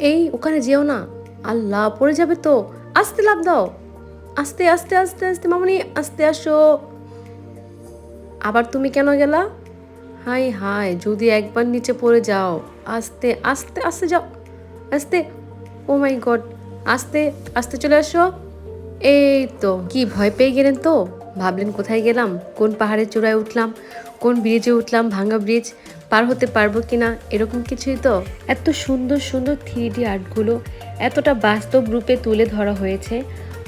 এই, ওখানে যেও না। আল্লাহ, পড়ে যাবে তো। আস্তে লাভ দাও। আস্তে আস্তে আস্তে আস্তে, মামনি, আস্তে আসো। আবার তুমি কেন গেলা? হাই হাই, যদি একবার নিচে পড়ে যাও। আস্তে আস্তে আস্তে যাও। আস্তে, ও মাই গড। আস্তে আস্তে চলে আসো। এই তো, কি ভয় পেয়ে গেলেন তো? ভাবলেন কোথায় গেলাম? কোন পাহাড়ের চূড়ায় উঠলাম? কোন ব্রিজে উঠলাম, ভাঙা ব্রিজ পার হতে পারব কিনা, এরকম কিছুই তো। এত সুন্দর সুন্দর থ্রি ডি আর্টগুলো এতটা বাস্তব রূপে তুলে ধরা হয়েছে।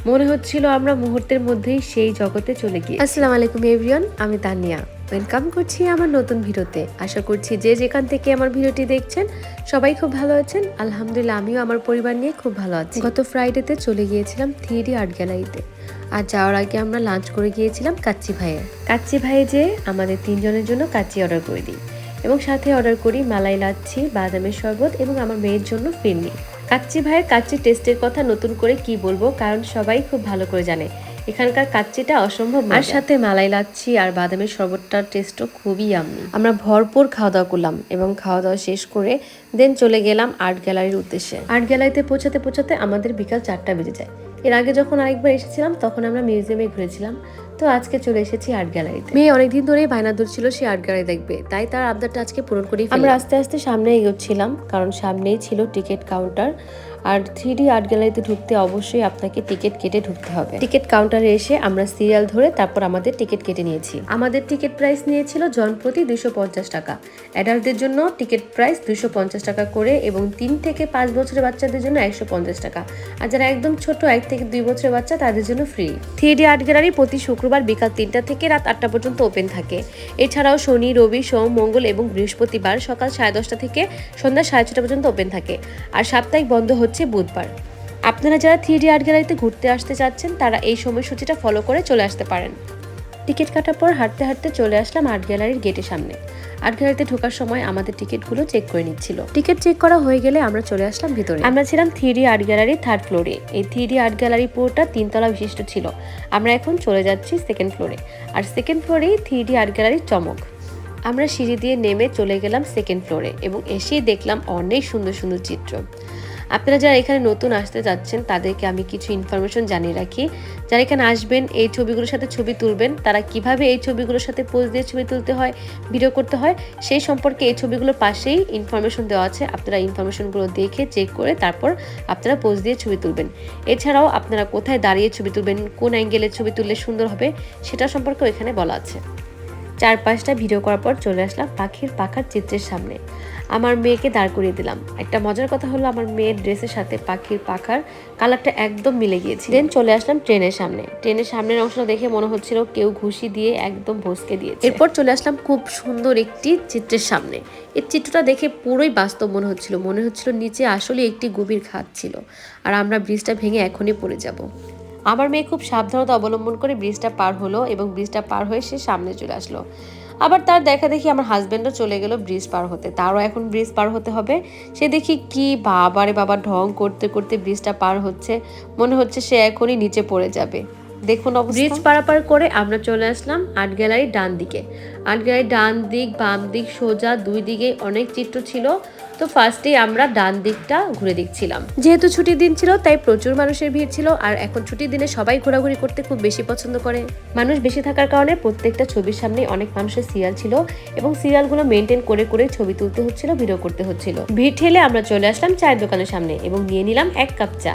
মনে হচ্ছিল আমরা মুহূর্তের মধ্যেই সেই জগতে চলে গিয়ে আসসালামু আলাইকুম এভরিওয়ান আমি তানিয়া। ওয়েলকাম করছি আমার নতুন ভিডিওতে। আশা করছি যে যেখান থেকে আমার ভিডিওটি দেখছেন, সবাই খুব ভালো আছেন। আলহামদুলিল্লাহ, আমিও আমার পরিবার নিয়ে খুব ভালো আছি। গত ফ্রাইডেতে চলে গিয়েছিলাম থ্রি ডি আর্ট গ্যালারিতে আর যাওয়ার আগে আমরা লাঞ্চ করে গিয়েছিলাম কাচ্চি ভাইয়ের। কাচ্চি ভাইয়ে যে আমাদের তিনজনের জন্য কাচ্চি অর্ডার করে দিই এবং সাথে অর্ডার করি মালাই লাচ্ছি বাদামের শরবত এবং আমার মেয়ের জন্য ফিরনি। কাচ্চি ভাইয়ের কাচ্চি টেস্টের কথা নতুন করে কি বলব কারণ সবাই খুব ভালো করে জানে। এখানকার কাচ্চিটা অসম্ভব আর সাথে মালাই লাচ্ছি আর বাদামের শরবতটার টেস্টও খুবই আমি আমরা ভরপুর খাওয়া দাওয়া করলাম এবং খাওয়া দাওয়া শেষ করে দেন চলে গেলাম আর্ট গ্যালারির উদ্দেশ্যে। আর্ট গ্যালারিতে পৌঁছাতে পৌঁছাতে আমাদের বিকাল চারটা বেজে যায়। এর আগে যখন আরেকবার এসেছিলাম, তখন আমরা মিউজিয়ামে ঘুরেছিলাম। তো আজকে চলে এসেছি আর্ট গ্যালারিতে। মেয়ে অনেকদিন ধরেই বায়না ছিল, সে আর্ট গ্যালারি দেখবে। তাই তার আবদারটা আজকে পূরণ করি আমরা আস্তে আস্তে সামনে এগোচ্ছিলাম, কারণ সামনেই ছিল টিকিট কাউন্টার। আর থ্রি ডি আর্ট গ্যালারিতে ঢুকতে অবশ্যই আপনাকে টিকিট কেটে ঢুকতে হবে। টিকিট কাউন্টারে এসে আমরা সিরিয়াল ধরে তারপর আমাদের টিকিট কেটে নিয়েছি। আমাদের টিকিট প্রাইস নিয়েছিল জনপ্রতি পঞ্চাশ টাকা। অ্যাডাল্টদের জন্য টিকিট প্রাইস পঞ্চাশ পঞ্চাশ টাকা করে এবং তিন থেকে পাঁচ বছরের বাচ্চাদের জন্য একশো পঞ্চাশ টাকা। আর যারা একদম ছোট, এক থেকে দুই বছরের বাচ্চা, তাদের জন্য free three D art gallery প্রতি শুক্রবার বিকাল তিনটা থেকে রাত আটটা পর্যন্ত ওপেন থাকে। এছাড়াও শনি, রবি, সোম, মঙ্গল এবং বৃহস্পতিবার সকাল সাড়ে দশটা থেকে সন্ধ্যা সাড়ে ছটা পর্যন্ত ওপেন থাকে। আর সাপ্তাহিক বন্ধ হচ্ছে বুধবার। আপনারা যারা থ্রি ডি আর্ট গ্যালারিতে ঘুরতে আসতে চাচ্ছেন, তারা এই সময়সূচিটা ফলো করে চলে আসতে পারেন। টিকিট কাটার পর হাঁটতে হাঁটতে চলে আসলাম আর্ট গ্যালারির গেটের সামনে। আর্ট গ্যালারিতে ঢোকার সময় আমাদের টিকিটগুলো চেক করে নিচ্ছিল। টিকিট চেক করা হয়ে গেলে আমরা চলে আসলাম ভিতরে। আমরা ছিলাম থ্রি আর্ট গ্যালারির থার্ড ফ্লোরে এই থ্রি আর্ট গ্যালারি পুরোটা তিনতলা বিশিষ্ট ছিল। আমরা এখন চলে যাচ্ছি সেকেন্ড ফ্লোরে আর সেকেন্ড ফ্লোরেই থ্রি আর্ট গ্যালারির চমক। আমরা সিঁড়ি দিয়ে নেমে চলে গেলাম সেকেন্ড ফ্লোরে এবং এসেই দেখলাম অনেক সুন্দর সুন্দর চিত্র। আপনারা যারা এখানে নতুন আসতে যাচ্ছেন, তাদেরকে আমি কিছু ইনফরমেশন জানিয়ে রাখি। যারা এখানে আসবেন, এই ছবিগুলোর সাথে ছবি তুলবেন, তারা কীভাবে এই ছবিগুলোর সাথে পোজ দিয়ে ছবি তুলতে হয় ভিডিও করতে হয়, সেই সম্পর্কে এই ছবিগুলোর পাশেই ইনফরমেশন দেওয়া আছে। আপনারা ইনফরমেশনগুলো দেখে চেক করে তারপর আপনারা পোজ দিয়ে ছবি তুলবেন। এছাড়াও আপনারা কোথায় দাঁড়িয়ে ছবি তুলবেন, কোন অ্যাঙ্গেলে ছবি তুললে সুন্দর হবে, সেটা সম্পর্কেও এখানে বলা আছে। চার পাঁচটা ভিডিও করার পর চলে আসলাম পাখির পাখার চিত্রের সামনে। আমার মেয়েকে দাঁড় করিয়ে দিলাম। একটা মজার কথা হলো আমার মেয়ের ড্রেসের সাথে পাখির পাখার কালারটা একদম মিলে গিয়েছে। দেন চলে আসলাম ট্রেনের সামনে। ট্রেনের সামনের অংশটা দেখে মনে হচ্ছিল কেউ ঘুষি দিয়ে একদম ভসকে দিয়েছে। এরপর চলে আসলাম খুব সুন্দর একটি চিত্রের সামনে। এই চিত্রটা দেখে পুরোই বাস্তব মনে হচ্ছিল। মনে হচ্ছিল নিচে আসলে একটি গভীর খাত ছিল। আর আমরা ব্রিজটা ভেঙে এখনই পড়ে যাব। আমার মেয়ে খুব সাবধানতা অবলম্বন করে ব্রিজটা পার হলো এবং ব্রিজটা পার হয়ে সে সামনে চলে আসলো। আবার তার দেখা দেখি আমার হাজব্যান্ডও চলে গেল ব্রিজ পার হতে। তারও এখন ব্রিজ পার হতে হবে। সে দেখি কি বাবারে বাবা ঢং করতে করতে ব্রিজটা পার হচ্ছে। মনে হচ্ছে সে এখনই নিচে পড়ে যাবে। দেখুন ব্রিজ পারাপার করে আমরা চলে আসলাম আর্ট গ্যালারির ডান দিকে। আর্ট গ্যালারির ডান দিক, বাম দিক, সোজা দুই দিকে অনেক চিত্র ছিল। তো ফার্স্টেই আমরা ডান দিকটা ঘুরে দেখছিলাম। যেহেতু ছুটির দিন ছিল, তাই প্রচুর মানুষের ভিড় ছিল। আর এখন ছুটির দিনে সবাই ঘোরাঘুরি করতে খুব বেশি পছন্দ করে। মানুষ বেশি থাকার কারণে প্রত্যেকটা ছবির সামনে অনেক মানুষের সিরিয়াল ছিল এবং সিরিয়ালগুলো মেনটেন করে করে ছবি তুলতে হচ্ছিল, ভিডিও করতে হচ্ছিল। ভিড় ঠেলে আমরা চলে আসলাম চায়ের দোকানের সামনে এবং নিয়ে নিলাম এক কাপ চা।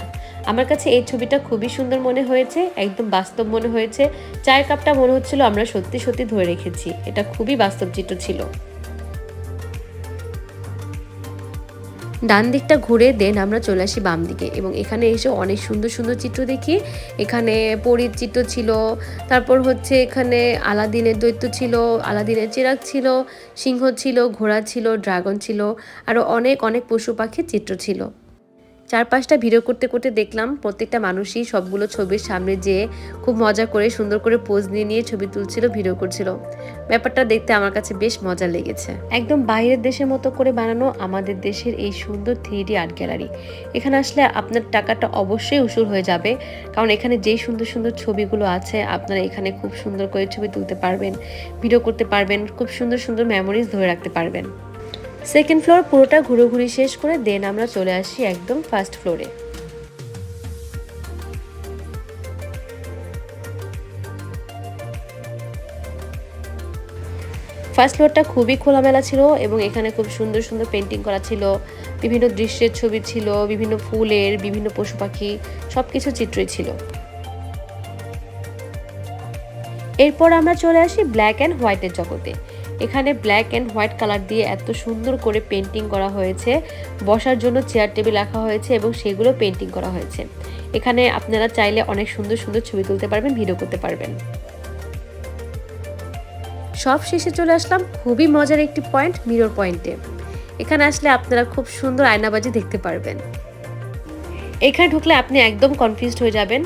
আমার কাছে এই ছবিটা খুবই সুন্দর মনে হয়েছে, একদম বাস্তব মনে হয়েছে। চায়ের কাপটা মনে হচ্ছিল আমরা সত্যি সত্যি ধরে রেখেছি, এটা খুবই বাস্তব চিত্র ছিল। ডান দিকটা ঘুরে দেন আমরা চলে আসি বাম দিকে এবং এখানে এসে অনেক সুন্দর সুন্দর চিত্র দেখি। এখানে পরীর চিত্র ছিল, তারপর হচ্ছে এখানে আলাদিনের দৈত্য ছিল, আলাদিনের চিরাগ ছিল, সিংহ ছিল, ঘোড়া ছিল, ড্রাগন ছিল, আরও অনেক অনেক পশু পাখির চিত্র ছিল। চার পাঁচটা ভিডিও করতে করতে দেখলাম প্রত্যেকটা মানুষই সবগুলো ছবির সামনে যেয়ে খুব মজা করে, সুন্দর করে পোজ নিয়ে নিয়ে ছবি তুলছিল, ভিডিও করছিল। ব্যাপারটা দেখতে আমার কাছে বেশ মজা লেগেছে। একদম বাইরের দেশের মতো করে বানানো আমাদের দেশের এই সুন্দর থ্রি ডি আর্ট গ্যালারি এখানে আসলে আপনার টাকাটা অবশ্যই উসুল হয়ে যাবে। কারণ এখানে যেই সুন্দর সুন্দর ছবিগুলো আছে, আপনারা এখানে খুব সুন্দর করে ছবি তুলতে পারবেন ভিডিও করতে পারবেন, খুব সুন্দর সুন্দর মেমোরিজ ধরে রাখতে পারবেন। সেকেন্ড ফ্লোর পুরোটা ঘুরোঘুরি শেষ করে দেন আমরা চলে আসি একদম ফার্স্ট ফ্লোরে ফার্স্ট ফ্লোরটা খুবই খোলামেলা ছিল এবং এখানে খুব সুন্দর সুন্দর পেন্টিং করা ছিল, বিভিন্ন দৃশ্যের ছবি ছিল, বিভিন্ন ফুলের, বিভিন্ন পশু পাখি সব কিছু চিত্রই ছিল। এরপর আমরা চলে আসি ব্ল্যাক অ্যান্ড হোয়াইটের জগতে। এখানে ব্ল্যাক অ্যান্ড হোয়াইট কালার দিয়ে এত সুন্দর করে পেন্টিং করা হয়েছে। বসার জন্য চেয়ার টেবিল রাখা হয়েছে এবং সেগুলো পেন্টিং করা হয়েছে। এখানে আপনারা চাইলে অনেক সুন্দর সুন্দর ছবি তুলতে পারবেন ভিডিও করতে পারবেন। সব শেষে চলে আসলাম খুবই মজার একটি পয়েন্ট মিরর পয়েন্টে এখানে আসলে আপনারা খুব সুন্দর আয়নাবাজি দেখতে পারবেন। এখানে ঢুকলে আপনি একদম কনফিউজড হয়ে যাবেন।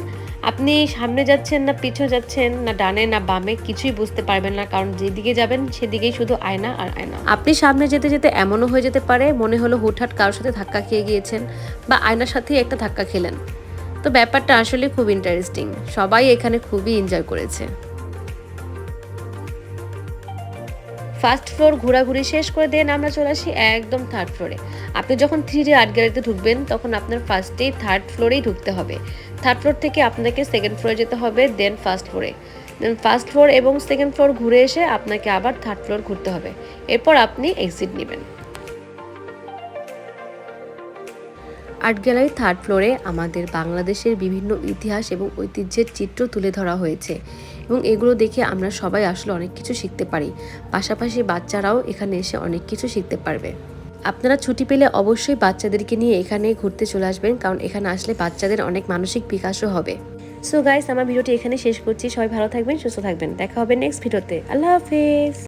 আপনি সামনে যাচ্ছেন না পিছু যাচ্ছেন, না ডানে না বামে, কিছুই বুঝতে পারবেন না। কারণ যেদিকে যাবেন, সেদিকেই শুধু আয়না আর আয়না। আপনি সামনে যেতে যেতে এমনও হয়ে যেতে পারে, মনে হলো হুটহাট কারোর সাথে ধাক্কা খেয়ে গিয়েছেন বা আয়নার সাথেই একটা ধাক্কা খেলেন। তো ব্যাপারটা আসলে খুব ইন্টারেস্টিং সবাই এখানে খুবই এনজয় করেছে। ফার্স্ট ফ্লোর ঘোরাঘুরি শেষ করে দেন আমরা চলে আসি একদম থার্ড ফ্লোরে। আপনি যখন থ্রি ডি আর্ট গ্যালারিতে ঢুকবেন, তখন আপনার ফার্স্টেই থার্ড ফ্লোরেই ঢুকতে হবে। থার্ড ফ্লোর থেকে আপনাকে সেকেন্ড ফ্লোরে যেতে হবে দেন ফার্স্ট ফ্লোরে দেন ফার্স্ট ফ্লোর এবং সেকেন্ড ফ্লোর ঘুরে এসে আপনাকে আবার থার্ড ফ্লোর ঘুরতে হবে। এরপর আপনি এক্সিট নেবেন। আর্ট গ্যালারি থার্ড ফ্লোরে আমাদের বাংলাদেশের বিভিন্ন ইতিহাস এবং ঐতিহ্যের চিত্র তুলে ধরা হয়েছে। এবং এগুলো দেখে আমরা সবাই আসলে অনেক কিছু শিখতে পারি। পাশাপাশি বাচ্চারাও এখানে এসে অনেক কিছু শিখতে পারবে। আপনারা ছুটি পেলে অবশ্যই বাচ্চাদেরকে নিয়ে এখানে ঘুরতে চলে আসবেন, কারণ এখানে আসলে বাচ্চাদের অনেক মানসিক বিকাশও হবে। সো গাইস আমার ভিডিওটি এখানে শেষ করছি। সবাই ভালো থাকবেন, সুস্থ থাকবেন। দেখা হবে নেক্সট ভিডিওতে। আল্লাহ হাফেজ।